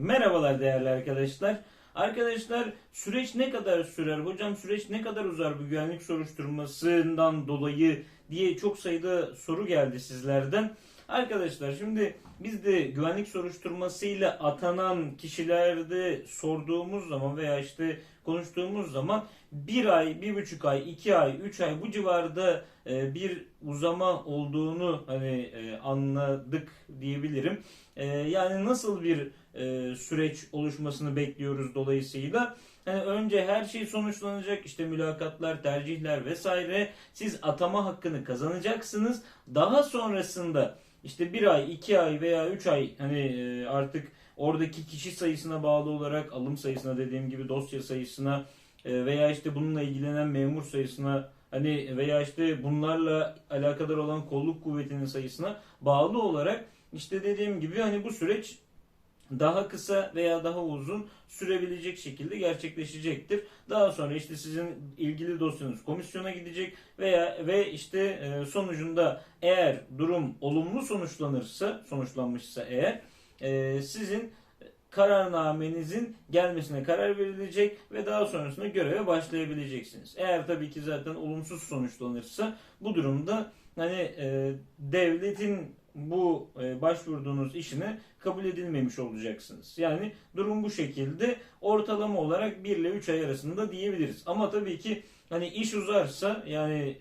Merhabalar değerli arkadaşlar. Arkadaşlar süreç ne kadar sürer? Hocam süreç ne kadar uzar bu güvenlik soruşturmasından dolayı diye çok sayıda soru geldi sizlerden. Arkadaşlar şimdi biz de güvenlik soruşturmasıyla atanan kişilerde sorduğumuz zaman veya işte konuştuğumuz zaman bir ay, bir buçuk ay, iki ay, üç ay bu civarda e, bir uzama olduğunu hani e, anladık diyebilirim. E, yani nasıl bir süreç oluşmasını bekliyoruz dolayısıyla. Hani önce her şey sonuçlanacak işte mülakatlar, tercihler vesaire. Siz atama hakkını kazanacaksınız. Daha sonrasında işte bir ay, iki ay veya üç ay hani artık oradaki kişi sayısına bağlı olarak alım sayısına dediğim gibi dosya sayısına e, veya işte bununla ilgilenen memur sayısına hani veya işte bunlarla alakadar olan kolluk kuvvetinin sayısına bağlı olarak işte dediğim gibi hani bu süreç daha kısa veya daha uzun sürebilecek şekilde gerçekleşecektir. Daha sonra işte sizin ilgili dosyanız komisyona gidecek veya ve işte e, sonucunda eğer durum olumlu sonuçlanırsa, sonuçlanmışsa eğer e, sizin kararnamenizin gelmesine karar verilecek ve daha sonrasında göreve başlayabileceksiniz. Eğer tabii ki zaten olumsuz sonuçlanırsa bu durumda hani e, devletin bu e, başvurduğunuz işine kabul edilmemiş olacaksınız. Yani durum bu şekilde ortalama olarak 1 ile 3 ay arasında diyebiliriz. Ama tabii ki hani iş uzarsa yani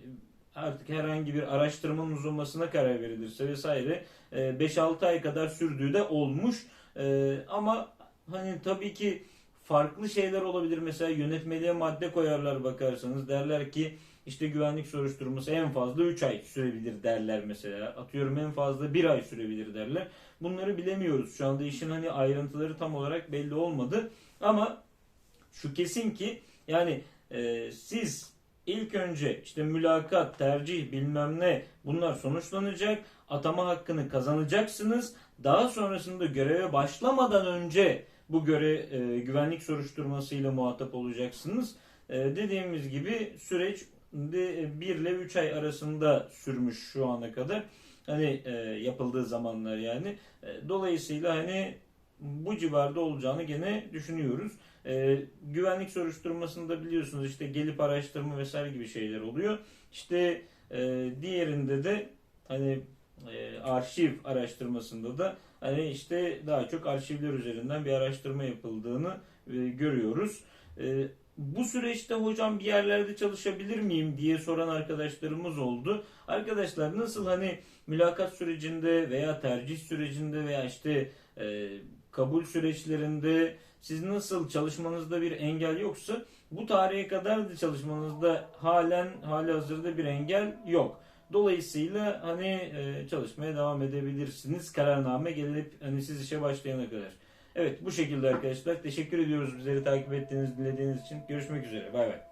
artık herhangi bir araştırmanın uzamasına karar verilirse vesaire e, 5-6 ay kadar sürdüğü de olmuş. E, ama hani tabii ki farklı şeyler olabilir. Mesela yönetmeliğe madde koyarlar bakarsanız derler ki işte güvenlik soruşturması en fazla 3 ay sürebilir derler mesela. Atıyorum en fazla 1 ay sürebilir derler. Bunları bilemiyoruz. Şu anda işin hani ayrıntıları tam olarak belli olmadı. Ama şu kesin ki yani e, siz ilk önce işte mülakat, tercih bilmem ne bunlar sonuçlanacak. Atama hakkını kazanacaksınız. Daha sonrasında göreve başlamadan önce bu göre e, güvenlik soruşturmasıyla muhatap olacaksınız. E, dediğimiz gibi süreç de 1 ile 3 ay arasında sürmüş şu ana kadar. Hani e, yapıldığı zamanlar yani. E, dolayısıyla hani bu civarda olacağını gene düşünüyoruz. E, güvenlik soruşturmasında biliyorsunuz işte gelip araştırma vesaire gibi şeyler oluyor. İşte e, diğerinde de hani e, arşiv araştırmasında da hani işte daha çok arşivler üzerinden bir araştırma yapıldığını e, görüyoruz. E, bu süreçte hocam bir yerlerde çalışabilir miyim diye soran arkadaşlarımız oldu. Arkadaşlar nasıl hani mülakat sürecinde veya tercih sürecinde veya işte e, kabul süreçlerinde siz nasıl çalışmanızda bir engel yoksa bu tarihe kadar da çalışmanızda halen hali hazırda bir engel yok. Dolayısıyla hani e, çalışmaya devam edebilirsiniz kararname gelip hani siz işe başlayana kadar. Evet bu şekilde arkadaşlar. Teşekkür ediyoruz bizleri takip ettiğiniz, dinlediğiniz için. Görüşmek üzere. Bay bay.